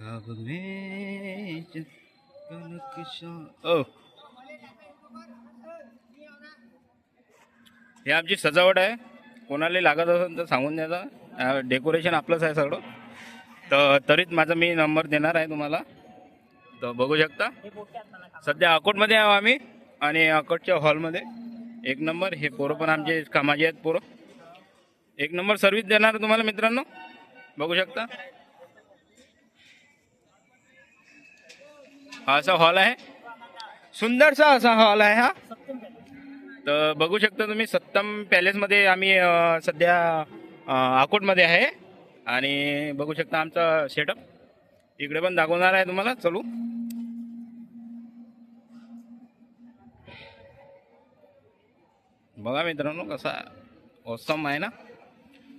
में कनक ओ. हे आमची सजावट आहे. कोणाला लागत असेल तर सांगून द्यायचा डेकोरेशन आपलंच आहे सगळं. तर तरीच माझा मी नंबर देणार आहे तुम्हाला. तर बघू शकता. सध्या अकोटमध्ये आहो आम्ही आणि अकोटच्या हॉलमध्ये. एक नंबर हे पोरं पण आमचे कामाचे आहेत पोरं. एक नंबर सर्व्हिस देणार तुम्हाला मित्रांनो. बघू शकता. असा हॉल आहे? सुंदरसा असा हॉल आहे हा? तर बघू शकता तुम्ही सत्तम पॅलेसमध्ये आम्ही सध्या अकोटमध्ये आहे. आणि बघू शकता आमचा सेटअप इकडे पण दाखवणार आहे तुम्हाला चलू. बघा मित्रांनो कसा ओसम आहे ना?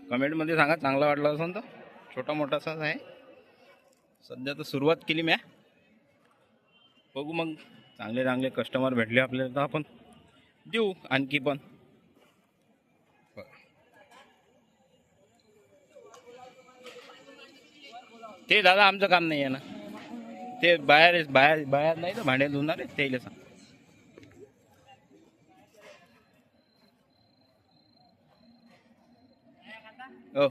कमेंटमध्ये सांगा चांगला वाटला असेल तर. छोटा मोठासाच आहे. सध्या तर सुरुवात केली म्या बघू मग. चांगले चांगले कस्टमर भेटले आपल्याला तर आपण देऊ आणखी पण. ते दादा आमचं काम नाही आहे ना. ते बाहेर बाहेर बाहेर नाही तर भांडे धुणार आहे त्याला सांग. हो.